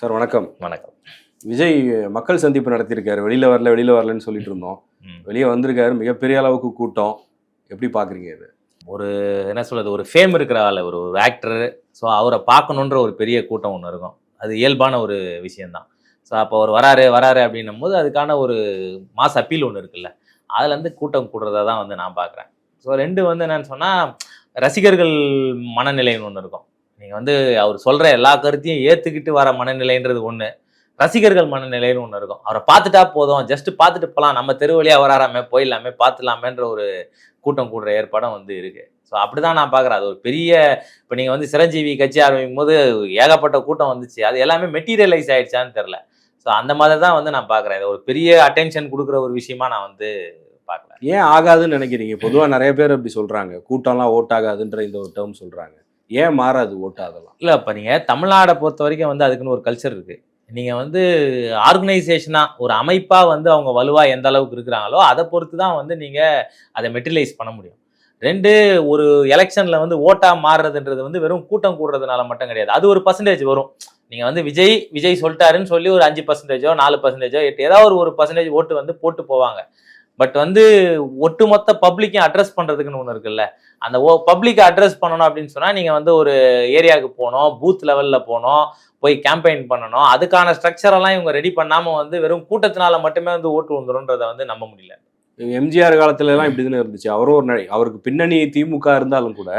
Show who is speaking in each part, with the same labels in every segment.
Speaker 1: Sir வணக்கம்.
Speaker 2: வணக்கம்.
Speaker 1: விஜய் மக்கள் சந்திப்பு நடத்தியிருக்காரு. வெளியில வரல வெளியில வரலன்னு சொல்லிட்டு இருந்தோம். வெளியே வந்திருக்காரு. மிகப்பெரிய அளவுக்கு கூட்டம். எப்படி பாக்குறீங்க இது?
Speaker 2: ஒரு என்ன சொல்றது ஒரு ஃபேம் இருக்கிற ஆள். ஒரு ஒரு ஆக்டர் ஸோ அவரை பார்க்கணுன்ற ஒரு பெரிய கூட்டம் ஒன்று இருக்கும். அது இயல்பான ஒரு விஷயம்தான். ஸோ அப்போ அவர் வராரு வராரு அப்படின்னும் போது அதுக்கான ஒரு மாஸ் அப்பீல் ஒன்று இருக்குல்ல. அதுல இருந்து கூட்டம் கூடுறதா தான் வந்து நான் பார்க்குறேன் ஸோ ரெண்டு வந்து என்னன்னு சொன்னால் ரசிகர்கள் மனநிலைன்னு ஒன்று இருக்கும். நீங்கள் வந்து அவர் சொல்கிற எல்லா கருத்தையும் ஏற்றுக்கிட்டு வர மனநிலைன்றது ஒன்று ரசிகர்கள் மனநிலைன்னு ஒன்று இருக்கும். அவரை பார்த்துட்டா போதும். ஜஸ்ட் பார்த்துட்டு போகலாம் நம்ம தெரு வழியாக வராராமே போயிடலாமே பார்த்துலாமேன்ற ஒரு கூட்டம் கூடுற ஏற்பாடும் வந்து இருக்குது ஸோ அப்படிதான் நான் பார்க்குறேன் அது ஒரு பெரிய இப்போ நீங்கள் வந்து சிரஞ்சீவி கட்சி ஆரம்பிக்கும் போது ஏகப்பட்ட கூட்டம் வந்துச்சு. அது எல்லாமே மெட்டீரியலைஸ் ஆயிடுச்சான்னு தெரில ஸோ அந்த மாதிரி தான் வந்து நான் பார்க்குறேன் இது ஒரு பெரிய அட்டென்ஷன் கொடுக்குற ஒரு விஷயமா நான் வந்து பார்க்கல
Speaker 1: ஏன் ஆகாதுன்னு நினைக்கிறீங்க? பொதுவாக நிறைய பேர் அப்படி சொல்கிறாங்க கூட்டம்லாம் ஓட்டாகாதுன்ற இந்த ஒரு டேர்ம் சொல்கிறாங்க ஏன் மாறாது ஓட்டு அதெல்லாம்?
Speaker 2: இல்லை இப்போ நீங்கள் தமிழ்நாடை பொறுத்த வரைக்கும் வந்து அதுக்குன்னு ஒரு கல்ச்சர் இருக்குது நீங்கள் வந்து ஆர்கனைசேஷனாக ஒரு அமைப்பாக வந்து அவங்க வலுவாக எந்த அளவுக்கு இருக்கிறாங்களோ அதை பொறுத்து தான் வந்து நீங்கள் அதை மெட்டிலைஸ் பண்ண முடியும். ரெண்டு ஒரு எலெக்ஷனில் வந்து ஓட்டாக மாறுறதுன்றது வந்து வெறும் கூட்டம் கூடுறதுனால மட்டும் கிடையாது. அது ஒரு பர்சன்டேஜ் வரும். நீங்கள் வந்து விஜய் விஜய் சொல்லிட்டாருன்னு சொல்லி ஒரு அஞ்சு பர்சன்டேஜோ நாலு பர்சன்டேஜோ எட்டு ஏதாவது ஒரு ஒரு பர்சன்டேஜ் ஓட்டு வந்து போட்டு போவாங்க. பட் வந்து ஒட்டுமொத்த பப்ளிக்கையும் அட்ரஸ் பண்ணுறதுக்குன்னு ஒன்று இருக்குல்ல. அந்த ஓ பப்ளிக்கை அட்ரஸ் பண்ணணும் அப்படின்னு சொன்னால் நீங்கள் வந்து ஒரு ஏரியாவுக்கு போகணும் பூத் லெவலில் போகணும் போய் கேம்பெயின் பண்ணணும். அதுக்கான ஸ்ட்ரக்சரெல்லாம் இவங்க ரெடி பண்ணாமல் வந்து வெறும் கூட்டத்தினால மட்டுமே வந்து ஓட்டு வந்துடும்ன்றதை வந்து நம்ப முடியல.
Speaker 1: எம்ஜிஆர் காலத்துலலாம் இப்படி தானே இருந்துச்சு. அவரும் ஒரு நடி அவருக்கு பின்னணி திமுக இருந்தாலும் கூட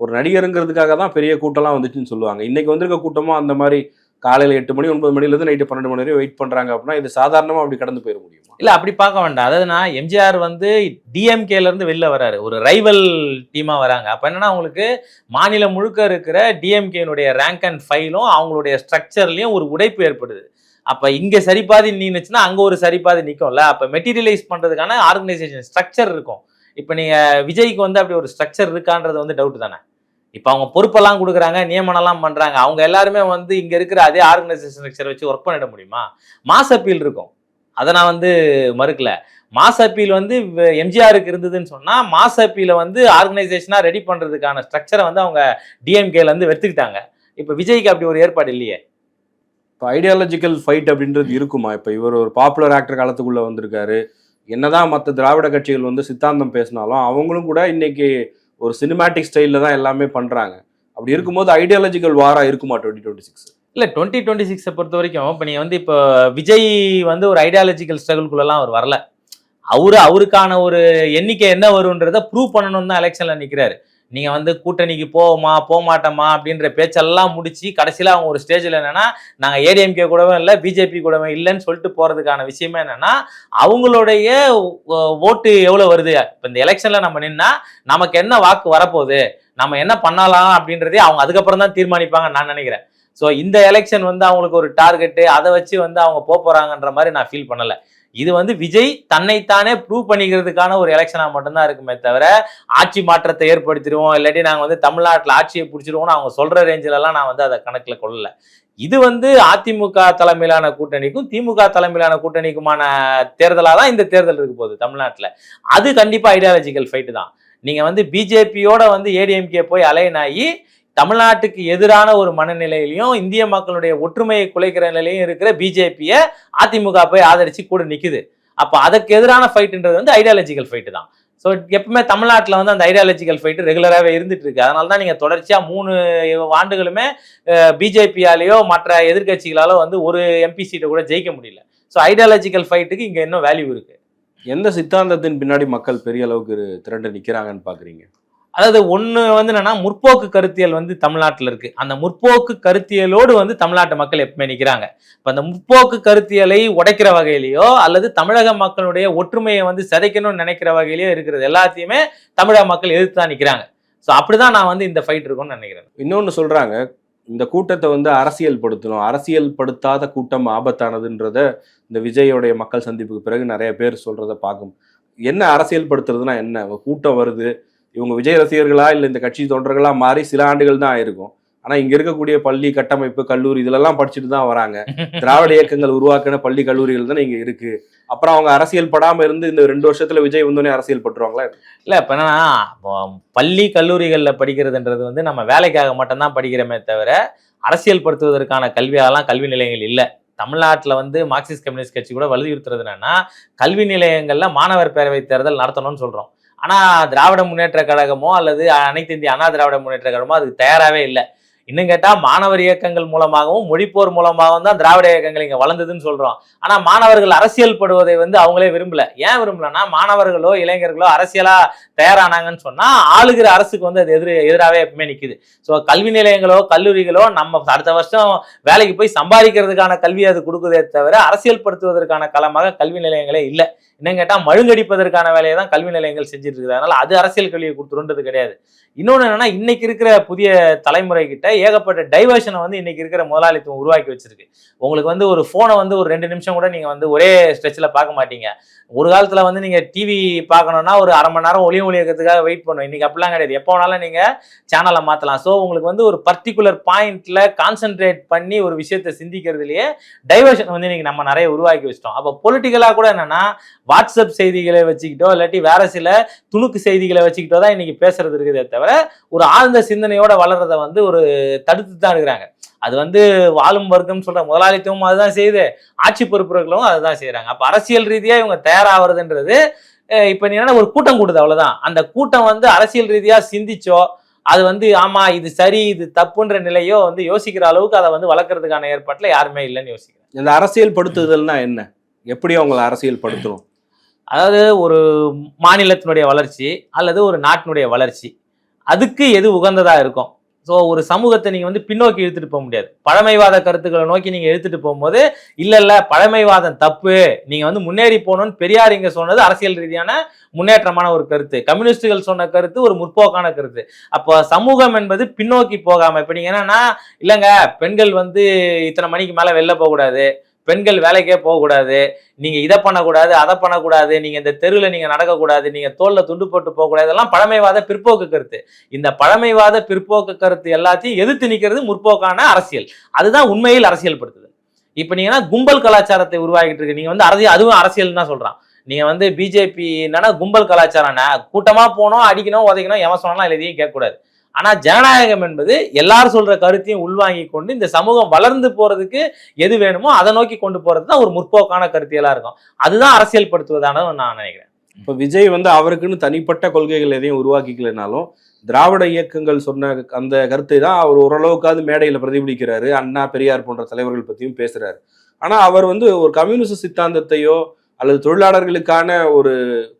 Speaker 1: ஒரு நடிகருங்கிறதுக்காக தான் பெரிய கூட்டம்லாம் வந்துச்சுன்னு சொல்லுவாங்க. இன்னைக்கு வந்திருக்க கூட்டமும் அந்த மாதிரி காலையில் எட்டு மணி ஒன்பது மணிலேருந்து நைட்டு பன்னெண்டு மணி வரையும் வெயிட் பண்ணுறாங்க அப்படின்னா இது சாதாரணமாக அப்படி கடந்து போயிட முடியுமா?
Speaker 2: இல்லை அப்படி பார்க்க வேண்டாம். அதாவது நான் எம்ஜிஆர் வந்து டிஎம்கேலேருந்து வெளில வராரு. ஒரு ரைவல் டீமாக வராங்க. அப்போ என்னென்னா அவங்களுக்கு மாநிலம் முழுக்க இருக்கிற டிஎம்கேனுடைய ரேங்க் அண்ட் ஃபைலும் அவங்களுடைய ஸ்ட்ரக்சர்லேயும் ஒரு உடைப்பு ஏற்படுது. அப்போ இங்கே சரிபாதி நின்றுச்சுன்னா அங்கே ஒரு சரிபாதி நிற்கும்ல அப்போ மெட்டீரியலைஸ் பண்ணுறதுக்கான ஆர்கனைசேஷன் ஸ்ட்ரக்சர் இருக்கும். இப்போ நீங்கள் விஜய்க்கு வந்து அப்படி ஒரு ஸ்ட்ரக்சர் இருக்கான்றது வந்து டவுட் தானே? இப்போ அவங்க பொறுப்பெல்லாம் கொடுக்குறாங்க நியமனம்லாம் பண்ணுறாங்க அவங்க எல்லாருமே வந்து இங்கே இருக்கிற அதே ஆர்கனைசேஷன் ஸ்ட்ரக்சர் வச்சு ஒர்க் பண்ணிட முடியுமா? மாஸ் அப்பீல் இருக்கும். அதை நான் வந்து மறுக்கல. மாஸ் அப்பீல் வந்து எம்ஜிஆருக்கு இருந்ததுன்னு சொன்னால் மாஸ் அப்பீல வந்து ஆர்கனைசேஷனாக ரெடி பண்ணுறதுக்கான ஸ்ட்ரக்சரை வந்து அவங்க டிஎம்கேலேருந்து வெத்துக்கிட்டாங்க இப்போ விஜய்க்கு அப்படி ஒரு ஏற்பாடு இல்லையே.
Speaker 1: இப்போ ஐடியாலஜிக்கல் ஃபைட் அப்படின்றது இருக்குமா? இப்போ இவர் ஒரு பாப்புலர் ஆக்டர் காலத்துக்குள்ளே வந்திருக்காரு. என்னதான் மற்ற திராவிட கட்சிகள் வந்து சித்தாந்தம் பேசினாலும் அவங்களும் கூட இன்னைக்கு ஒரு சினிமேட்டிக் ஸ்டைலில் தான் எல்லாமே பண்ணுறாங்க அப்படி இருக்கும்போது ஐடியாலஜிக்கல் வாராக இருக்குமா டுவெண்ட்டி டுவெண்ட்டி சிக்ஸ்
Speaker 2: இல்லை டுவெண்ட்டி டுவெண்ட்டி சிக்ஸை பொறுத்த வரைக்கும் இப்போ நீங்கள் வந்து இப்போ விஜய் வந்து ஒரு ஐடியாலஜிக்கல் ஸ்ட்ரகிள்குள்ளலாம் அவர் வரல. அவரு அவருக்கான ஒரு எண்ணிக்கை என்ன வரும்ன்றத ப்ரூவ் பண்ணணும்னு தான் எலெக்ஷனில் நிற்கிறாரு நீங்கள் வந்து கூட்டணிக்கு போவோமா போக மாட்டோமா அப்படின்ற பேச்செல்லாம் முடிச்சு கடைசியில் அவங்க ஒரு ஸ்டேஜில் என்னென்னா நாங்கள் ஏடிஎம்கே கூடவே இல்லை பிஜேபி கூடவே இல்லைன்னு சொல்லிட்டு போகிறதுக்கான விஷயமே என்னென்னா அவங்களுடைய ஓட்டு எவ்வளோ வருது? இப்போ இந்த எலெக்ஷனில் நம்ம நின்னா நமக்கு என்ன வாக்கு வரப்போகுது? நம்ம என்ன பண்ணலாம் அப்படின்றதே அவங்க அதுக்கப்புறம் தான் தீர்மானிப்பாங்க நான் நினைக்கிறேன். ஸோ இந்த எலெக்ஷன் வந்து அவங்களுக்கு ஒரு டார்கெட்டு அதை வச்சு வந்து அவங்க போக மாதிரி நான் ஃபீல் பண்ணலை. இது வந்து விஜய் தன்னைத்தானே ப்ரூவ் பண்ணிக்கிறதுக்கான ஒரு எலெக்ஷனாக மட்டும்தான் இருக்குமே தவிர ஆட்சி மாற்றத்தை ஏற்படுத்திடுவோம் இல்லாட்டி நாங்கள் வந்து தமிழ்நாட்டில் ஆட்சியை பிடிச்சிருவோம்னு அவங்க சொல்கிற ரேஞ்சிலலாம் நான் வந்து அதை கணக்கில் கொள்ளலை. இது வந்து அதிமுக தலைமையிலான கூட்டணிக்கும் திமுக தலைமையிலான கூட்டணிக்குமான தேர்தலாக தான் இந்த தேர்தல் இருக்க போகுது தமிழ்நாட்டில். அது கண்டிப்பாக ஐடியாலஜிக்கல் ஃபைட்டு தான். நீங்கள் வந்து பிஜேபியோட வந்து ஏடிஎம்கே போய் அலைன் ஆகி தமிழ்நாட்டுக்கு எதிரான ஒரு மனநிலையிலையும் இந்திய மக்களுடைய ஒற்றுமையை குலைக்கிற நிலையிலையும் இருக்கிற பிஜேபியை அதிமுக போய் ஆதரிச்சு கூட நிற்குது அப்போ அதுக்கு எதிரான ஃபைட்டுன்றது வந்து ஐடியாலஜிக்கல் ஃபைட்டு தான். ஸோ எப்பவுமே தமிழ்நாட்டில் வந்து அந்த ஐடியாலஜிக்கல் ஃபைட்டு ரெகுலராகவே இருந்துட்டு இருக்கு. அதனால தான் நீங்கள் தொடர்ச்சியாக மூணு ஆண்டுகளுமே பிஜேபியாலேயோ மற்ற எதிர்க்கட்சிகளாலோ வந்து ஒரு எம்பி சீட்டை கூட ஜெயிக்க முடியல. ஸோ ஐடியாலஜிக்கல் ஃபைட்டுக்கு இங்கே இன்னும் வேல்யூ இருக்குது
Speaker 1: எந்த சித்தாந்தத்தின் பின்னாடி மக்கள் பெரிய அளவுக்கு திரண்டு நிற்கிறாங்கன்னு பார்க்குறீங்க
Speaker 2: அதாவது ஒன்று வந்து என்னன்னா முற்போக்கு கருத்தியல் வந்து தமிழ்நாட்டில் இருக்கு. அந்த முற்போக்கு கருத்தியலோடு வந்து தமிழ்நாட்டு மக்கள் எப்பவுமே நிற்கிறாங்க இப்போ அந்த முற்போக்கு கருத்தியலை உடைக்கிற வகையிலையோ அல்லது தமிழக மக்களுடைய ஒற்றுமையை வந்து சிதைக்கணும்னு நினைக்கிற வகையிலையோ இருக்கிறது எல்லாத்தையுமே தமிழக மக்கள் எதிர்த்து தான் நிற்கிறாங்க ஸோ அப்படிதான் நான் வந்து இந்த ஃபைட் இருக்கும்னு நினைக்கிறேன்.
Speaker 1: இன்னொன்று சொல்றாங்க இந்த கூட்டத்தை வந்து அரசியல் படுத்தணும் அரசியல் படுத்தாத கூட்டம் ஆபத்தானதுன்றத இந்த விஜயோடைய மக்கள் சந்திப்புக்கு பிறகு நிறைய பேர் சொல்றதை பார்க்கும். என்ன அரசியல் படுத்துறதுனா என்ன? கூட்டம் வருது இவங்க விஜய் ரசிகர்களா இல்லை இந்த கட்சி தொண்டர்களா மாறி சில ஆண்டுகள் தான் ஆயிருக்கும். ஆனா இங்க இருக்கக்கூடிய பள்ளி கட்டமைப்பு கல்லூரி இதுலெல்லாம் படிச்சுட்டு தான் வராங்க. திராவிட இயக்கங்கள் உருவாக்கின பள்ளி கல்லூரிகள் தானே இங்க இருக்கு. அப்புறம் அவங்க அரசியல் படாம இருந்து இந்த ரெண்டு வருஷத்துல விஜய் வந்தோடனே அரசியல் பட்டுருவாங்களா?
Speaker 2: இல்லை இப்போ என்னன்னா பள்ளி கல்லூரிகளில் படிக்கிறதுன்றது வந்து நம்ம வேலைக்காக மட்டும்தான் படிக்கிறோமே தவிர அரசியல் படுத்துவதற்கான கல்வியாலாம் கல்வி நிலையங்கள் இல்லை. தமிழ்நாட்டில் வந்து மார்க்சிஸ்ட் கம்யூனிஸ்ட் கட்சி கூட வலியுறுத்துறது என்னன்னா கல்வி நிலையங்கள்ல மாணவர் பேரவை தேர்தல் நடத்தணும்னு சொல்றோம். ஆனா திராவிட முன்னேற்ற கழகமோ அல்லது அனைத்து இந்திய அண்ணா திராவிட முன்னேற்ற கழகமோ அதுக்கு தயாராகவே இல்லை. இன்னும் கேட்டா மாணவர் இயக்கங்கள் மூலமாகவும் மொழிப்போர் மூலமாகவும் தான் திராவிட இயக்கங்கள் இங்க வளர்ந்ததுன்னு சொல்றோம். ஆனா மாணவர்கள் அரசியல் படுவதை வந்து அவங்களே விரும்பல. ஏன் விரும்பலன்னா மாணவர்களோ இளைஞர்களோ அரசியலா தயாரானாங்கன்னு சொன்னா ஆளுகிற அரசுக்கு வந்து அது எதிர எதிராகவே எப்பவுமே நிக்குது. ஸோ கல்வி நிலையங்களோ கல்லூரிகளோ நம்ம அடுத்த வருஷம் வேலைக்கு போய் சம்பாதிக்கிறதுக்கான கல்வி அது கொடுக்குதே தவிர அரசியல் படுத்துவதற்கான களமாக கல்வி நிலையங்களே இல்லை. இன்னும் கேட்டால் மழுங்கடிப்பதற்கான வேலையை தான் கல்வி நிலையங்கள் செஞ்சுட்டு இருக்குது. அதனால அது அரசியல் கல்வியை கொடுத்துருன்றது கிடையாது. இன்னொன்று என்னன்னா இன்னைக்கு இருக்கிற புதிய தலைமுறை கிட்ட ஏகப்பட்ட டைவர்ஷனை வந்து இன்னைக்கு இருக்கிற முதலாளித்துவம் உருவாக்கி வச்சிருக்கு. உங்களுக்கு வந்து ஒரு ஃபோனை வந்து ஒரு ரெண்டு நிமிஷம் கூட நீங்கள் வந்து ஒரே ஸ்ட்ரெச்சில் பார்க்க மாட்டீங்க. ஒரு காலத்தில் வந்து நீங்கள் டிவி பார்க்கணும்னா ஒரு அரை மணி நேரம் ஒளி ஒளியக்கிறதுக்காக வெயிட் பண்ணும். இன்னைக்கு அப்படிலாம் கிடையாது. எப்போ வேணாலும் நீங்கள் சேனலை மாற்றலாம் ஸோ உங்களுக்கு வந்து ஒரு பர்டிகுலர் பாயிண்ட்ல கான்சென்ட்ரேட் பண்ணி ஒரு விஷயத்தை சிந்திக்கிறதுலயே டைவர்ஷன் வந்து இன்னைக்கு நம்ம நிறைய உருவாக்கி வச்சிட்டோம். அப்போ பொலிட்டிக்கலாக கூட என்னன்னா வாட்ஸ்அப் செய்திகளை வச்சுக்கிட்டோ இல்லாட்டி வேற சில துணுக்கு செய்திகளை வச்சுக்கிட்டோ தான் இன்னைக்கு பேசுறது இருக்குதே தவிர ஒரு ஆழ்ந்த சிந்தனையோட வளர்றதை வந்து ஒரு தடுத்து தான் இருக்கிறாங்க. அது வந்து வாழும் வர்க்கம் சொல்ற முதலாளித்துவம் அதுதான் செய்யுது. ஆட்சி பொறுப்புகளும் அதுதான் செய்யறாங்க அப்ப அரசியல் ரீதியா இவங்க தயாராகிறதுன்றது இப்ப நீ ஒரு கூட்டம் கூடுது அவ்வளவுதான். அந்த கூட்டம் வந்து அரசியல் ரீதியா சிந்திச்சோ அது வந்து ஆமா இது சரி இது தப்புன்ற நிலையோ வந்து யோசிக்கிற அளவுக்கு அதை வந்து வளர்க்கறதுக்கான ஏற்பாட்டில் யாருமே இல்லைன்னு யோசிக்கிறேன்.
Speaker 1: இந்த அரசியல் படுத்துதல்னா என்ன? எப்படி அவங்களை அரசியல் படுத்தணும்
Speaker 2: அதாவது ஒரு மாநிலத்தினுடைய வளர்ச்சி அல்லது ஒரு நாட்டினுடைய வளர்ச்சி. அதுக்கு எது உகந்ததாக இருக்கும்? ஸோ ஒரு சமூகத்தை நீங்கள் வந்து பின்னோக்கி இழுத்துட்டு போக முடியாது. பழமைவாத கருத்துக்களை நோக்கி நீங்கள் இழுத்துட்டு போகும்போது இல்லை இல்லை பழமைவாதம் தப்பு. நீங்கள் வந்து முன்னேறி போகணும்னு பெரியார் இங்கே சொன்னது அரசியல் ரீதியான முன்னேற்றமான ஒரு கருத்து. கம்யூனிஸ்டுகள் சொன்ன கருத்து ஒரு முற்போக்கான கருத்து. அப்போ சமூகம் என்பது பின்னோக்கி போகாமல் இப்போ நீங்கள் என்னன்னா இல்லைங்க பெண்கள் வந்து இத்தனை மணிக்கு மேலே வெளில போகக்கூடாது. பெண்கள் வேலைக்கே போகக்கூடாது. நீங்க இதை பண்ணக்கூடாது அதை பண்ணக்கூடாது நீங்க இந்த தெருவில் நீங்க நடக்கக்கூடாது நீங்க தோல்ல துண்டு போட்டு போகக்கூடாது. இதெல்லாம் பழமைவாத பிற்போக்கு கருத்து. இந்த பழமைவாத பிற்போக்கு கருத்து எல்லாத்தையும் எதிர்த்து நிற்கிறது முற்போக்கான அரசியல். அதுதான் உண்மையில் அரசியல் படுத்துது. இப்போ நீங்கன்னா கும்பல் கலாச்சாரத்தை உருவாக்கிட்டு இருக்கு. நீங்க வந்து அரசியல் அதுவும் அரசியல் தான் சொல்றான். நீங்க வந்து பிஜேபி என்னன்னா கும்பல் கலாச்சாரம் கூட்டமா போனோம் அடிக்கணும் உதைக்கணும் எவன் சொன்னாலும் எதையும் கேட்கக்கூடாது. ஆனால் ஜனநாயகம் என்பது எல்லாரும் சொல்கிற கருத்தையும் உள்வாங்கி கொண்டு இந்த சமூகம் வளர்ந்து போகிறதுக்கு எது வேணுமோ அதை நோக்கி கொண்டு போகிறது தான் ஒரு முற்போக்கான கருத்தியலா இருக்கும். அதுதான் அரசியல்படுத்துவதான நான் நினைக்கிறேன்.
Speaker 1: இப்போ விஜய் வந்து அவருக்குன்னு தனிப்பட்ட கொள்கைகள் எதையும் உருவாக்கிக்கலனாலும் திராவிட இயக்கங்கள் சொன்ன அந்த கருத்தை தான் அவர் ஓரளவுக்காவது மேடையில் பிரதிபலிக்கிறாரு. அண்ணா பெரியார் போன்ற தலைவர்கள் பற்றியும் பேசுகிறாரு ஆனால் அவர் வந்து ஒரு கம்யூனிஸ்ட் சித்தாந்தத்தையோ அல்லது தொழிலாளர்களுக்கான ஒரு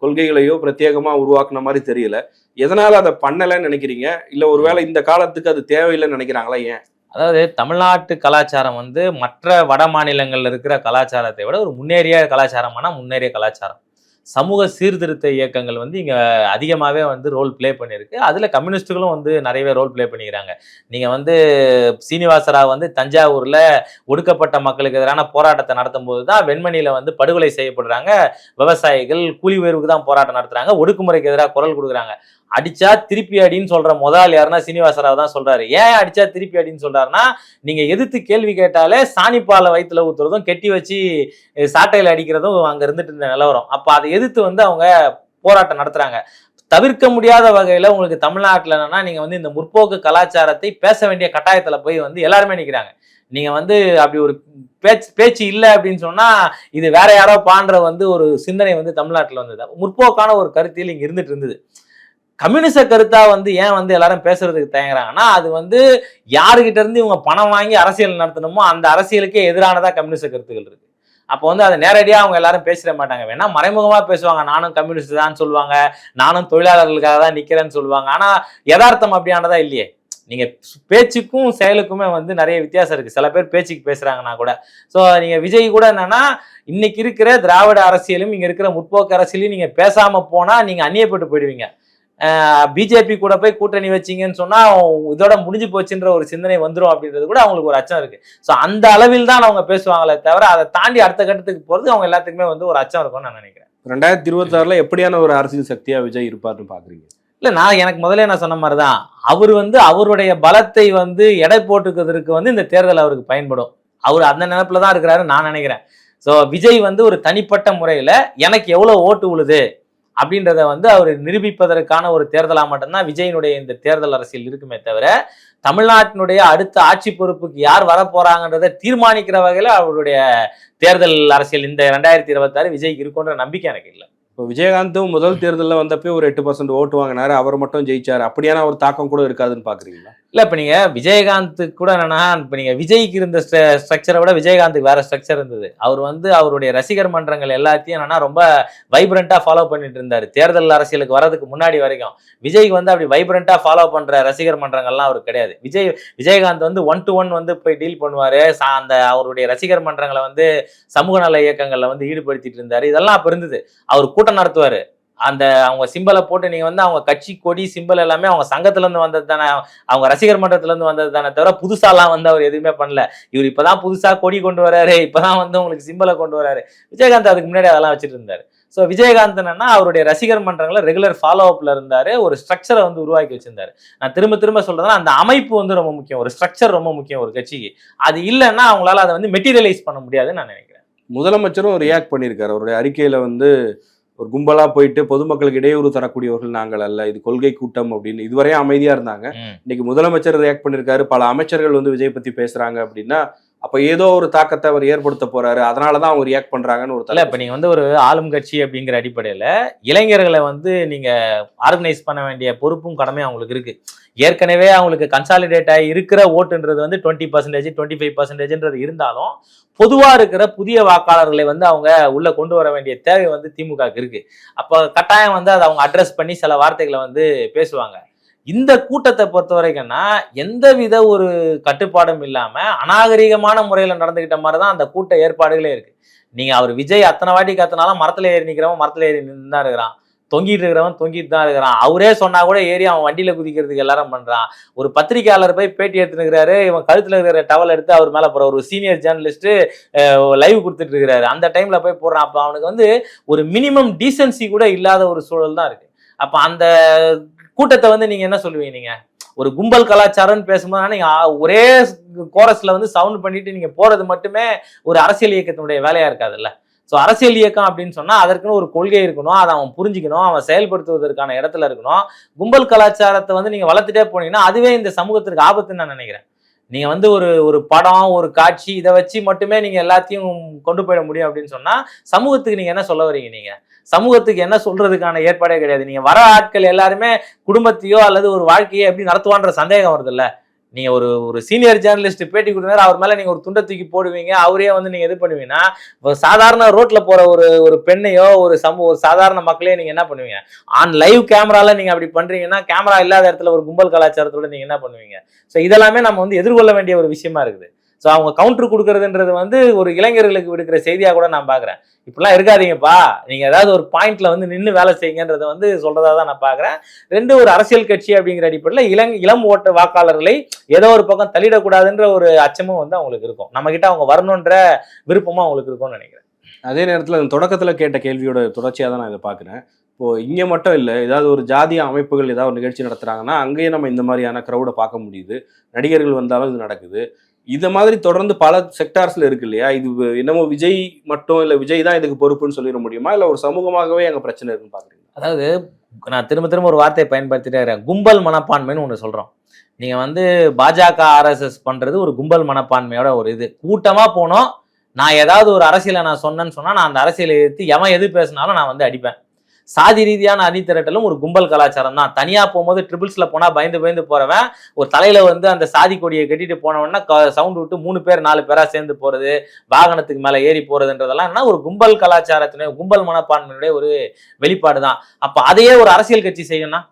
Speaker 1: கொள்கைகளையோ பிரத்யேகமாக உருவாக்குன மாதிரி தெரியல. எதனால அதை பண்ணலைன்னு நினைக்கிறீங்க? இல்லை ஒருவேளை இந்த காலத்துக்கு அது தேவையில்லைன்னு நினைக்கிறாங்களா ஏன்?
Speaker 2: அதாவது தமிழ்நாட்டு கலாச்சாரம் வந்து மற்ற வட மாநிலங்களில் இருக்கிற கலாச்சாரத்தை விட ஒரு முன்னேறிய கலாச்சாரமான முன்னேறிய கலாச்சாரம். சமூக சீர்திருத்த இயக்கங்கள் வந்து இங்கே அதிகமாகவே வந்து ரோல் ப்ளே பண்ணியிருக்கு. அதில் கம்யூனிஸ்ட்டுகளும் வந்து நிறையவே ரோல் ப்ளே பண்ணிக்கிறாங்க. நீங்கள் வந்து சீனிவாசராவ் வந்து தஞ்சாவூரில் ஒடுக்கப்பட்ட மக்களுக்கு எதிரான போராட்டத்தை நடத்தும் போது தான் வெண்மணியில் வந்து படுகொலை செய்யப்படுறாங்க. விவசாயிகள் கூலி உயர்வுக்கு தான் போராட்டம் நடத்துகிறாங்க ஒடுக்குமுறைக்கு எதிராக குரல் கொடுக்குறாங்க. அடிச்சா திருப்பி அடின்னு சொல்ற முதல் யாருன்னா சீனிவாசராவ் தான் சொல்றாரு. ஏன் அடிச்சா திருப்பி அடின்னு சொல்றாருன்னா நீங்க எதிர்த்து கேள்வி கேட்டாலே சாணிப்பாலை வயிற்றுல ஊத்துறதும் கெட்டி வச்சு சாட்டையில அடிக்கிறதும் அங்க இருந்துட்டு இருந்த நிலவரம் அப்ப அதை எதிர்த்து வந்து அவங்க போராட்டம் நடத்துறாங்க. தவிர்க்க முடியாத வகையில உங்களுக்கு தமிழ்நாட்டில் என்னன்னா நீங்க வந்து இந்த முற்போக்கு கலாச்சாரத்தை பேச வேண்டிய கட்டாயத்துல போய் வந்து எல்லாருமே நினைக்கிறாங்க நீங்க வந்து அப்படி ஒரு பேச்சு பேச்சு இல்லை அப்படின்னு சொன்னா இது வேற யாரோ பான்ற வந்து ஒரு சிந்தனை வந்து தமிழ்நாட்டில் வந்தது. முற்போக்கான ஒரு கருத்தில் இங்க இருந்துட்டு இருந்தது. கம்யூனிச கருத்தா வந்து ஏன் வந்து எல்லாரும் பேசுறதுக்கு தயங்குறாங்கன்னா அது வந்து யாருகிட்ட இருந்து இவங்க பணம் வாங்கி அரசியல் நடத்தணுமோ அந்த அரசியலுக்கே எதிரானதா கம்யூனிச கருத்துக்கள் இருக்கு. அப்போ வந்து அதை நேரடியாக அவங்க எல்லாரும் பேசிட மாட்டாங்க. வேணா மறைமுகமா பேசுவாங்க. நானும் கம்யூனிஸ்ட் தான் சொல்லுவாங்க. நானும் தொழிலாளர்களுக்காக தான் நிற்கிறேன்னு சொல்லுவாங்க. ஆனால் யதார்த்தம் அப்படியானதா இல்லையே. நீங்கள் பேச்சுக்கும் செயலுக்குமே வந்து நிறைய வித்தியாசம் இருக்குது சில பேர் பேச்சுக்கு பேசுகிறாங்கன்னா கூட. ஸோ நீங்கள் விஜய் கூட என்னென்னா இன்னைக்கு இருக்கிற திராவிட அரசியலும் இங்கே இருக்கிற முற்போக்கு அரசியலையும் நீங்கள் பேசாமல் போனால் நீங்கள் அந்நியப்பட்டு போயிடுவீங்க. பிஜேபி கூட போய் கூட்டணி வச்சீங்கன்னு சொன்னா இதோட முடிஞ்சு போச்சுன்ற ஒரு சிந்தனை வந்துரும் அப்படின்றது கூட அவங்களுக்கு ஒரு அச்சம் இருக்கு. ஸோ அந்த அளவில் தான் அவங்க பேசுவாங்களே தவிர அதை தாண்டி அடுத்த கட்டத்துக்கு போறது அவங்க எல்லாத்துக்குமே வந்து ஒரு அச்சம் இருக்கும்னு நான் நினைக்கிறேன்.
Speaker 1: ரெண்டாயிரத்தி இருபத்தாறுல எப்படியான ஒரு அரசியல் சக்தியா விஜய் இருப்பாருன்னு பாக்குறீங்க?
Speaker 2: இல்ல நான் எனக்கு முதல்ல நான் சொன்ன மாதிரி தான். அவர் வந்து அவருடைய பலத்தை வந்து எடை போட்டுக்கிறதுக்கு வந்து இந்த தேர்தல் அவருக்கு பயன்படும். அவர் அந்த நினைப்புல தான் இருக்கிறாரு நான் நினைக்கிறேன். ஸோ விஜய் வந்து ஒரு தனிப்பட்ட முறையில எனக்கு எவ்வளவு ஓட்டு உழுது? அப்படின்றத வந்து அவர் நிரூபிப்பதற்கான ஒரு தேர்தலாக மட்டும்தான் விஜயனுடைய இந்த தேர்தல் அரசியல் இருக்குமே தவிர தமிழ்நாட்டினுடைய அடுத்த ஆட்சி பொறுப்புக்கு யார் வர தீர்மானிக்கிற வகையில் அவருடைய தேர்தல் அரசியல் இந்த ரெண்டாயிரத்தி இருபத்தாறு விஜய்க்கு இருக்குன்ற நம்பிக்கை எனக்கு இல்லை.
Speaker 1: இப்போ விஜயகாந்தும் முதல் தேர்தலில் வந்தப்போ ஒரு எட்டு பர்சன்ட் ஓட்டு வாங்கினார் அவர் மட்டும் ஜெயிச்சார். அப்படியான ஒரு தாக்கம் கூட இருக்காதுன்னு பார்க்குறீங்களா
Speaker 2: இல்லை இப்போ நீங்கள் விஜயகாந்துக்கு கூட என்னன்னா இப்போ நீங்கள் விஜய்க்கு இருந்த ஸ்ட்ரக்சரை விட விஜயகாந்துக்கு வேறு ஸ்ட்ரக்சர் இருந்தது. அவர் வந்து அவருடைய ரசிகர் மன்றங்கள் எல்லாத்தையும் என்னன்னா ரொம்ப வைப்ரண்ட்டாக ஃபாலோ பண்ணிட்டு இருந்தார். தேர்தல் அரசியலுக்கு வரதுக்கு முன்னாடி வரைக்கும். விஜய்க்கு வந்து அப்படி வைப்ரண்ட்டாக ஃபாலோ பண்ணுற ரசிகர் மன்றங்கள்லாம் அவருக்கு கிடையாது. விஜய் விஜயகாந்த் வந்து ஒன் டு ஒன் வந்து போய் டீல் பண்ணுவார். சா- அந்த அவருடைய ரசிகர் மன்றங்களை வந்து சமூக நல இயக்கங்களில் வந்து ஈடுபடுத்திட்டு இருந்தார். இதெல்லாம் அப்போ இருந்தது. அவர் கூட்டம் நடத்துவார். அந்த அவங்க சிம்பலை போட்டு நீங்க வந்து அவங்க கட்சி கொடி சிம்பல் எல்லாமே அவங்க சங்கத்துல இருந்து வந்தது தானே. அவங்க ரசிகர் மன்றத்துல இருந்து வந்தது தானே தவிர புதுசாலாம் வந்து அவர் எதுவுமே பண்ணல. இவர் இப்பதான் புதுசா கொடி கொண்டு வராரு. இப்பதான் வந்து உங்களுக்கு சிம்பலை கொண்டு வராரு. விஜயகாந்த் அதுக்கு முன்னாடி அதெல்லாம் வச்சுட்டு இருந்தாரு. ஸோ விஜயகாந்த் என்னன்னா அவருடைய ரசிகர் மன்றங்களை ரெகுலர் ஃபாலோ அப்ல இருந்தாரு. ஒரு ஸ்ட்ரக்சரை வந்து உருவாக்கி வச்சிருந்தாரு. நான் திரும்ப திரும்ப சொல்றதுன்னா அந்த அமைப்பு வந்து ரொம்ப முக்கியம். ஒரு ஸ்ட்ரக்சர் ரொம்ப முக்கியம் ஒரு கட்சிக்கு. அது இல்லைன்னா அவங்களால அதை வந்து மெட்டீரியலைஸ் பண்ண முடியாதுன்னு நான் நினைக்கிறேன்.
Speaker 1: முதலமைச்சரும் ரியாக்ட் பண்ணியிருக்காரு. அவருடைய அறிக்கையில வந்து ஒரு கும்பலா போயிட்டு பொதுமக்களுக்கு இடையூறு தரக்கூடியவர்கள் நாங்கள் அல்ல. இது கொள்கை கூட்டம் அப்படின்னு இதுவரையும் அமைதியா இருந்தாங்க. இன்னைக்கு முதலமைச்சர் ரியாக்ட் பண்ணியிருக்காரு பல அமைச்சர்கள் வந்து விஜய் பத்தி பேசுறாங்க அப்படின்னா அப்போ ஏதோ ஒரு தாக்கத்தை அவர் ஏற்படுத்த போறாரு. அதனாலதான் அவங்க ரியாக்ட் பண்றாங்கன்னு ஒரு
Speaker 2: இல்ல இப்போ நீங்கள் வந்து ஒரு ஆளும் கட்சி அப்படிங்கிற அடிப்படையில் இளைஞர்களை வந்து நீங்கள் ஆர்கனைஸ் பண்ண வேண்டிய பொறுப்பும் கடமையும் அவங்களுக்கு இருக்கு. ஏற்கனவே அவங்களுக்கு கன்சாலிடேட் ஆகி இருக்கிற ஓட்டுன்றது வந்து டுவெண்ட்டி பர்சன்டேஜ் டுவெண்ட்டி ஃபைவ் பர்சன்டேஜ்ன்றது இருந்தாலும் பொதுவாக இருக்கிற புதிய வாக்காளர்களை வந்து அவங்க உள்ளே கொண்டு வர வேண்டிய தேவை வந்து திமுகக்கு இருக்கு. அப்போ கட்டாயம் வந்து அதை அவங்க அட்ரஸ் பண்ணி சில வார்த்தைகளை வந்து பேசுவாங்க. இந்த கூட்டத்தை பொறுத்த வரைக்கும்னா எந்தவித ஒரு கட்டுப்பாடும் இல்லாமல் அநாகரிகமான முறையில் நடந்துக்கிட்ட மாதிரி தான் அந்த கூட்ட ஏற்பாடுகளே இருக்கு. நீங்கள் அவர் விஜய் அத்தனை வாட்டி கத்தினாலும் மரத்தில் ஏறி நிற்கிறவன் மரத்தில் ஏறி நின்று தான் இருக்கிறான். தொங்கிட்டு இருக்கிறவன் தொங்கிட்டு தான் இருக்கிறான். அவரே சொன்னா கூட ஏறி அவன் வண்டியில குதிக்கிறதுக்கு எல்லாரும் பண்றான். ஒரு பத்திரிக்கையாளர் போய் பேட்டி எடுத்துனுக்கிறாரு இவன் கழுத்துல இருக்கிற டவல் எடுத்து அவர் மேல போற ஒரு சீனியர் ஜேர்னலிஸ்ட் லைவ் கொடுத்துட்டு இருக்கிறாரு. அந்த டைம்ல போய் போடுறான். அப்ப அவனுக்கு வந்து ஒரு மினிமம் டீசென்சி கூட இல்லாத ஒரு சூழல் தான் இருக்கு. அப்ப அந்த கூட்டத்தை வந்து நீங்க என்ன சொல்லுவீங்க நீங்க? ஒரு கும்பல் கலாச்சாரம்னு பேசும்போது நீங்க ஒரே கோரஸ்ல வந்து சவுண்ட் பண்ணிட்டு நீங்க போறது மட்டுமே ஒரு அரசியல் இயக்கத்தினுடைய வேலையா இருக்காதுல்ல. ஸோ அரசியல் இயக்கம் அப்படின்னு சொன்னால் அதற்குன்னு ஒரு கொள்கை இருக்கணும். அதை அவன் புரிஞ்சுக்கணும். அவன் செயல்படுத்துவதற்கான இடத்துல இருக்கணும். கும்பல் கலாச்சாரத்தை வந்து நீங்கள் வளர்த்துட்டே போனீங்கன்னா அதுவே இந்த சமூகத்திற்கு ஆபத்துன்னு நான் நினைக்கிறேன். நீங்கள் வந்து ஒரு ஒரு படம் ஒரு காட்சி இதை வச்சு மட்டுமே நீங்கள் எல்லாத்தையும் கொண்டு போயிட முடியும் அப்படின்னு சொன்னால் சமூகத்துக்கு நீங்கள் என்ன சொல்ல வரீங்க நீங்கள் சமூகத்துக்கு என்ன சொல்றதுக்கான ஏற்பாடே கிடையாது. நீங்க வர ஆட்கள் எல்லாருமே குடும்பத்தையோ அல்லது ஒரு வாழ்க்கையோ எப்படி நடத்துவான்ற சந்தேகம் வருது இல்ல நீங்க ஒரு ஒரு சீனியர் ஜேர்னலிஸ்ட் பேட்டி கொடுத்தாரு அவர் மேல நீங்க ஒரு துண்டை தூக்கி போடுவீங்க அவரே வந்து நீங்க இது பண்ணுவீங்கன்னா சாதாரண ரோட்ல போற ஒரு ஒரு பெண்ணையோ ஒரு சமூக ஒரு சாதாரண மக்களையோ நீங்க என்ன பண்ணுவீங்க? ஆன் லைவ் கேமரால நீங்க அப்படி பண்றீங்கன்னா கேமரா இல்லாத இடத்துல ஒரு கும்பல் கலாச்சாரத்தோட நீங்க என்ன பண்ணுவீங்க? ஸோ இதெல்லாமே நம்ம வந்து எதிர்கொள்ள வேண்டிய ஒரு விஷயமா இருக்குது. ஸோ அவங்க கவுண்டர் கொடுக்கறதுன்றது வந்து ஒரு இளைஞர்களுக்கு விடுக்கிற செய்தியாக கூட நான் பார்க்குறேன் இப்படிலாம் இருக்காதீங்கப்பா. நீங்கள் ஏதாவது ஒரு பாயிண்ட்ல வந்து நின்று வேலை செய்யுங்கன்றதை வந்து சொல்கிறதா தான் நான் பார்க்குறேன் ரெண்டு ஒரு அரசியல் கட்சி அப்படிங்கிற அடிப்படையில் இளம் இளம் ஓட்ட வாக்காளர்களை ஏதோ ஒரு பக்கம் தள்ளிடக்கூடாதுன்ற ஒரு அச்சமும் வந்து அவங்களுக்கு இருக்கும். நம்மக்கிட்ட அவங்க வரணுன்ற விருப்பமும் அவங்களுக்கு இருக்கும்னு நினைக்கிறேன்.
Speaker 1: அதே நேரத்தில் அந்த கேட்ட கேள்வியோட தொடர்ச்சியாக தான் நான் இதை பார்க்குறேன் இப்போ இங்கே மட்டும் இல்லை ஏதாவது ஒரு ஜாதிய அமைப்புகள் ஏதாவது ஒரு நிகழ்ச்சி நடத்துறாங்கன்னா அங்கேயே நம்ம இந்த மாதிரியான க்ரௌடை பார்க்க முடியுது. நடிகர்கள் வந்தாலும் இது நடக்குது. இந்த மாதிரி தொடர்ந்து பல செக்டார்ஸ்ல இருக்கு இல்லையா? இது என்னமோ விஜய் மட்டும் இல்ல விஜய் தான் இதுக்கு பொறுப்புன்னு சொல்லிட முடியுமா? இல்ல ஒரு சமூகமாகவே அங்க பிரச்சனை இருக்குன்னு பாக்குறீங்க
Speaker 2: அதாவது நான் திரும்ப திரும்ப ஒரு வார்த்தையை பயன்படுத்திட்டே இருக்கேன் கும்பல் மனப்பான்மைன்னு ஒன்று சொல்கிறோம் நீங்கள் வந்து பாஜக ஆர்எஸ்எஸ் பண்ணுறது ஒரு கும்பல் மனப்பான்மையோட ஒரு இது. கூட்டமாக போனோம். நான் ஏதாவது ஒரு அரசியலை நான் சொன்னேன்னு சொன்னால் நான் அந்த அரசியலை எடுத்து எவன் எது பேசினாலும் நான் வந்து அடிப்பேன். சாதி ரீதியான அணி திரட்டலும் ஒரு கும்பல் கலாச்சாரம் தான். தனியாக போகும்போது ட்ரிபிள்ஸில் போனால் பயந்து பயந்து போகிறவன் ஒரு தலையில் வந்து அந்த சாதி கொடியை கட்டிட்டு போனவன்னா சவுண்ட் விட்டு மூணு பேர் நாலு பேராக சேர்ந்து போகிறது வாகனத்துக்கு மேலே ஏறி போகிறதுன்றதெல்லாம் என்ன ஒரு கும்பல் கலாச்சாரத்தினுடைய கும்பல் மனப்பான்மையுடைய ஒரு வெளிப்பாடு தான் அப்ப அதையே ஒரு அரசியல் கட்சி செய்யணும்னா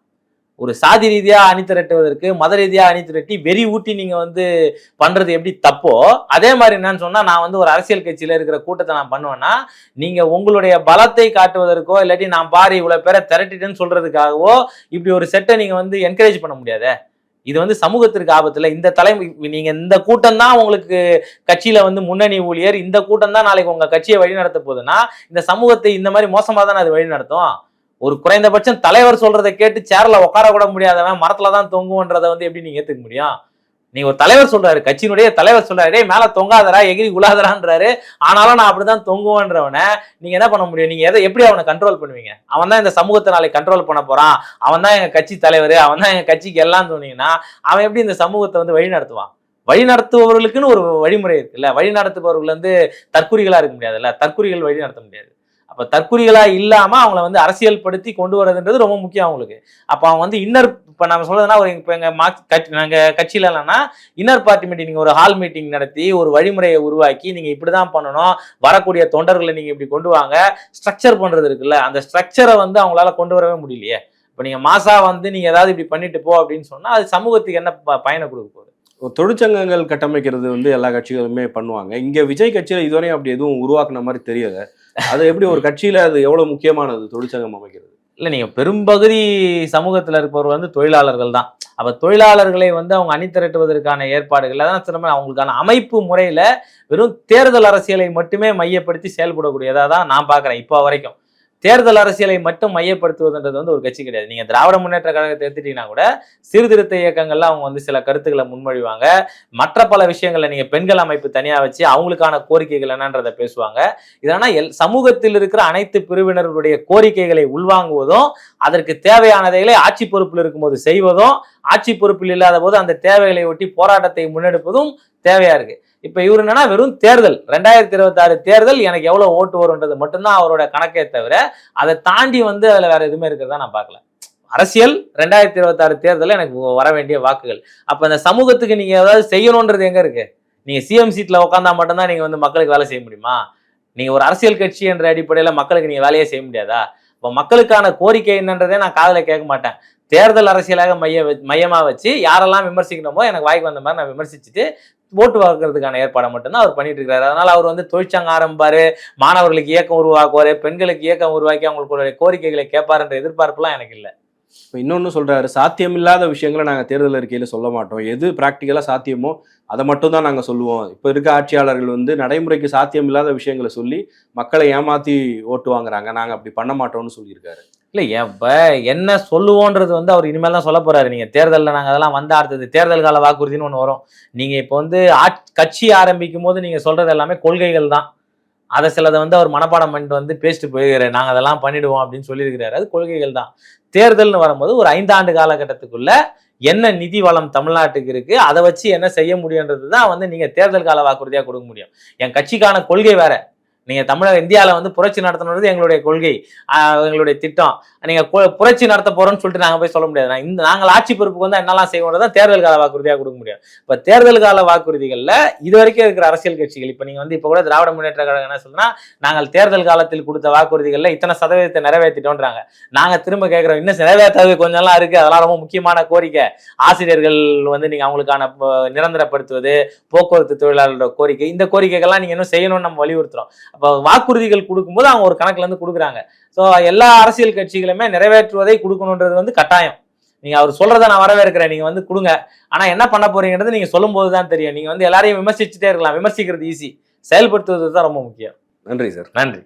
Speaker 2: ஒரு சாதி ரீதியாக அணி திரட்டுவதற்கு மத ரீதியாக அணி திரட்டி வெறி ஊட்டி நீங்கள் வந்து பண்ணுறது எப்படி தப்போ அதே மாதிரி என்னன்னு சொன்னால் நான் வந்து ஒரு அரசியல் கட்சியில் இருக்கிற கூட்டத்தை நான் பண்ணுவேன்னா நீங்கள் உங்களுடைய பலத்தை காட்டுவதற்கோ இல்லாட்டி நான் பாரு இவ்வளோ பேரை திரட்டிட்டேன்னு சொல்கிறதுக்காகவோ இப்படி ஒரு செட்டை நீங்கள் வந்து என்கரேஜ் பண்ண முடியாதே? இது வந்து சமூகத்திற்கு ஆபத்துல இந்த தலைமை நீங்க இந்த கூட்டம் தான் உங்களுக்கு கட்சியில வந்து முன்னணி ஊழியர். இந்த கூட்டம் தான் நாளைக்கு உங்க கட்சியை வழி நடத்த போகுதுன்னா இந்த சமூகத்தை இந்த மாதிரி மோசமா தானே அது வழி நடத்தும் ஒரு குறைந்தபட்சம் தலைவர் சொல்றதை கேட்டு சேர்ல உட்கார கூட முடியாதவன் மரத்துல தான் தொங்குன்றதை வந்து எப்படி நீங்க ஏத்துக்க முடியும்? நீங்க ஒரு தலைவர் சொல்றாரு கட்சியினுடைய தலைவர் சொல்றாரு மேல தொங்காதடா எகிரி உலாதரான்றாரு ஆனாலும் நான் அப்படிதான் தொங்குவேன்றவனை நீங்க என்ன பண்ண முடியும்? நீங்க எதை எப்படி அவனை கண்ட்ரோல் பண்ணுவீங்க? அவன் தான் இந்த சமூகத்தை நாளைக்கு கண்ட்ரோல் பண்ண போறான். அவன் தான் எங்க கட்சி தலைவர் அவன் தான் எங்க கட்சிக்கு எல்லாம் சொன்னீங்கன்னா அவன் எப்படி இந்த சமூகத்தை வந்து வழி நடத்துவான்? வழி நடத்துபவர்களுக்குன்னு ஒரு வழிமுறை இருக்குல்ல. வழி நடத்துபவர்கள் வந்து தற்குறிகளா இருக்க முடியாதுல்ல. தற்குறிகள் வழி நடத்த முடியாது. அப்போ தற்குறிகளாக இல்லாமல் அவங்கள வந்து அரசியல் படுத்தி கொண்டு வரதுன்றது ரொம்ப முக்கியம் அவங்களுக்கு. அப்போ அவங்க வந்து இன்னர் இப்போ நம்ம சொல்றதுன்னா ஒரு இப்போ எங்கள் மார்க்ஸ் கட்சி நாங்கள் கட்சியில் இல்லைன்னா இன்னர் பார்ட்டி மீட்டிங் ஒரு ஹால் மீட்டிங் நடத்தி ஒரு வழிமுறையை உருவாக்கி நீங்கள் இப்படி தான் பண்ணணும் வரக்கூடிய தொண்டர்களை நீங்கள் இப்படி கொண்டு வாங்க ஸ்ட்ரக்சர் பண்ணுறது இருக்குல்ல அந்த ஸ்ட்ரக்சரை வந்து அவங்களால கொண்டு வரவே முடியலையே. இப்போ நீங்கள் மாசா வந்து நீங்கள் ஏதாவது இப்படி பண்ணிட்டு போ அப்படின்னு சொன்னால் அது சமூகத்துக்கு என்ன ப- பயனை கொடுக்க போகுது?
Speaker 1: தொழிற்சங்கங்கள் கட்டமைக்கிறது வந்து எல்லா கட்சிகளுமே பண்ணுவாங்க. இங்க விஜய் கட்சியில இதுவரையும் அப்படி எதுவும் உருவாக்குன மாதிரி தெரியல. அது எப்படி ஒரு கட்சியில அது எவ்வளவு முக்கியமானது தொழிற்சங்கம் அமைக்கிறது?
Speaker 2: இல்ல நீங்க பெரும்பகுதி சமூகத்துல இருப்பவர் வந்து தொழிலாளர்கள் தான். அப்ப தொழிலாளர்களை வந்து அவங்க அணி திரட்டுவதற்கான ஏற்பாடுகள் அதான் சிறந்த அவங்களுக்கான அமைப்பு முறையில வெறும் தேர்தல் அரசியலை மட்டுமே மையப்படுத்தி செயல்படக்கூடியதா தான் நான் பாக்குறேன் இப்போ வரைக்கும். தேர்தல் அரசியலை மட்டும் மையப்படுத்துவதுன்றது வந்து ஒரு கட்சி கிடையாது. நீங்க திராவிட முன்னேற்ற கழகத்தை எடுத்துட்டீங்கன்னா கூட சீர்திருத்த இயக்கங்கள்ல அவங்க வந்து சில கருத்துக்களை முன்மொழிவாங்க. மற்ற பல விஷயங்களை நீங்க பெண்கள் அமைப்பு தனியா வச்சு அவங்களுக்கான கோரிக்கைகள் என்னன்றதை பேசுவாங்க. இதனால் எல் சமூகத்தில் இருக்கிற அனைத்து பிரிவினர்களுடைய கோரிக்கைகளை உள்வாங்குவதும் அதற்கு தேவையானதைகளை ஆட்சி பொறுப்பில் இருக்கும்போது செய்வதும் ஆட்சி பொறுப்பில் இல்லாத போது அந்த தேவைகளை ஒட்டி போராட்டத்தை முன்னெடுப்பதும் தேவையா இருக்கு. இப்போ இவர் என்னன்னா வெறும் தேர்தல். ரெண்டாயிரத்தி இருபத்தாறு தேர்தல் எனக்கு எவ்வளவு ஓட்டு வரும்ன்றது மட்டும்தான் அவரோட கணக்கே தவிர அதை தாண்டி வந்து அதுல வேற எதுவுமே இருக்கிறதா நான் பார்க்கல. அரசியல் ரெண்டாயிரத்தி இருபத்தாறு தேர்தலில் எனக்கு வர வேண்டிய வாக்குகள். அப்போ இந்த சமூகத்துக்கு நீங்க ஏதாவது செய்யணுன்றது எங்க இருக்கு? நீங்க சிஎம் சீட்ல உட்காந்தா மட்டும்தான் நீங்க வந்து மக்களுக்கு வேலை செய்ய முடியுமா? நீங்க ஒரு அரசியல் கட்சி என்ற அடிப்படையில மக்களுக்கு நீங்க வேலையே செய்ய முடியாதா? இப்போ மக்களுக்கான கோரிக்கை என்னன்றதே நான் காதில் கேட்க மாட்டேன். தேர்தல் அரசியலாக மைய வ- வச்சு யாரெல்லாம் விமர்சிக்கணுமோ எனக்கு வாய்க்கு வந்த மாதிரி நான் விமர்சிச்சுட்டு ஓட்டு வாங்குறதுக்கான ஏற்பாடை மட்டும்தான் அவர் பண்ணிட்டு இருக்காரு அதனால அவர் வந்து தொழிற்சங்க ஆரம்பிப்பாரு மாணவர்களுக்கு இயக்கம் உருவாக்குவாரு பெண்களுக்கு இயக்கம் உருவாக்கி அவங்களுடைய கோரிக்கைகளை கேட்பாருன்ற எதிர்பார்ப்புலாம் எனக்கு இல்லை.
Speaker 1: இப்போ இன்னொன்னு சொல்றாரு சாத்தியமில்லாத விஷயங்களை நாங்கள் தேர்தல் அறிக்கையில் சொல்ல மாட்டோம். எது ப்ராக்டிக்கலாக சாத்தியமோ அதை மட்டும் தான் சொல்லுவோம். இப்போ இருக்க ஆட்சியாளர்கள் வந்து நடைமுறைக்கு சாத்தியமில்லாத விஷயங்களை சொல்லி மக்களை ஏமாத்தி ஓட்டு வாங்குறாங்க. நாங்கள் அப்படி பண்ண மாட்டோம்னு சொல்லியிருக்காரு.
Speaker 2: இல்லை இப்போ என்ன சொல்லுவோன்றது வந்து அவர் இனிமேல் தான் சொல்ல போகிறாரு நீங்கள் தேர்தலில் நாங்கள் அதெல்லாம் வந்து அடுத்தது தேர்தல் கால வாக்குறுதின்னு ஒன்று வரும். நீங்கள் இப்போ வந்து ஆட்- கட்சி ஆரம்பிக்கும் போது நீங்கள் சொல்கிறது எல்லாமே கொள்கைகள் தான். அதை சிலதை வந்து அவர் மனப்பாடம் பண்ணிட்டு வந்து பேசிட்டு போயிருக்கிறார் நாங்கள் அதெல்லாம் பண்ணிடுவோம் அப்படின்னு சொல்லியிருக்கிறாரு. அது கொள்கைகள் தான். தேர்தல்னு வரும்போது ஒரு ஐந்தாண்டு காலகட்டத்துக்குள்ள என்ன நிதி வளம் தமிழ்நாட்டுக்கு இருக்கு அதை வச்சு என்ன செய்ய முடியுன்றது தான் வந்து நீங்க தேர்தல் கால வாக்குறுதியா கொடுக்க முடியும். என் கட்சிக்கான கொள்கை வேற. நீங்க தமிழக இந்தியாவில் வந்து புரட்சி நடத்தணுன்றது எங்களுடைய கொள்கை. எங்களுடைய திட்டம். நீங்கள் புரட்சி நடத்த போகிறோம்னு சொல்லிட்டு நாங்கள் போய் சொல்ல முடியாது. நான் இந்த நாங்கள் ஆட்சி பொறுப்புக்கு வந்து என்னெல்லாம் செய்வோம் தான் தேர்தல் கால வாக்குறுதியாக கொடுக்க முடியும் இப்போ தேர்தல் கால வாக்குறுதிகளில் இது வரைக்கும் இருக்கிற அரசியல் கட்சிகள் இப்போ நீங்கள் வந்து இப்போ கூட திராவிட முன்னேற்ற கழகம் என்ன சொல்லுன்னா நாங்கள் தேர்தல் காலத்தில் கொடுத்த வாக்குறுதிகளில் இத்தனை சதவீதத்தை நிறைவேற்றிட்டோன்றாங்க. நாங்கள் திரும்ப கேட்குறோம் இன்னும் நிறைவேற்றாது கொஞ்சம்லாம் இருக்கு அதெல்லாம் ரொம்ப முக்கியமான கோரிக்கை. ஆசிரியர்கள் வந்து நீங்க அவங்களுக்கான நிரந்தரப்படுத்துவது போக்குவரத்து தொழிலாளர்களோட கோரிக்கை இந்த கோரிக்கைகள்லாம் நீங்க இன்னும் செய்யணும்னு நம்ம வலியுறுத்துறோம். அப்போ வாக்குறுதிகள் கொடுக்கும்போது அவங்க ஒரு கணக்குல இருந்து கொடுக்குறாங்க. ஸோ எல்லா அரசியல் கட்சிகளுமே நிறைவேற்றுவதை கொடுக்கணுன்றது வந்து கட்டாயம். நீங்க அவர் சொல்றதை நான் வரவேற்கிறேன். நீங்க வந்து கொடுங்க. ஆனா என்ன பண்ண போறீங்கன்றது நீங்க சொல்லும்போது தான் தெரியும். நீங்க வந்து எல்லாரையும் விமர்சிச்சுட்டே இருக்கலாம். விமர்சிக்கிறது ஈஸி செயல்படுத்துவது தான் ரொம்ப முக்கியம்.
Speaker 1: நன்றி சார்.
Speaker 2: நன்றி.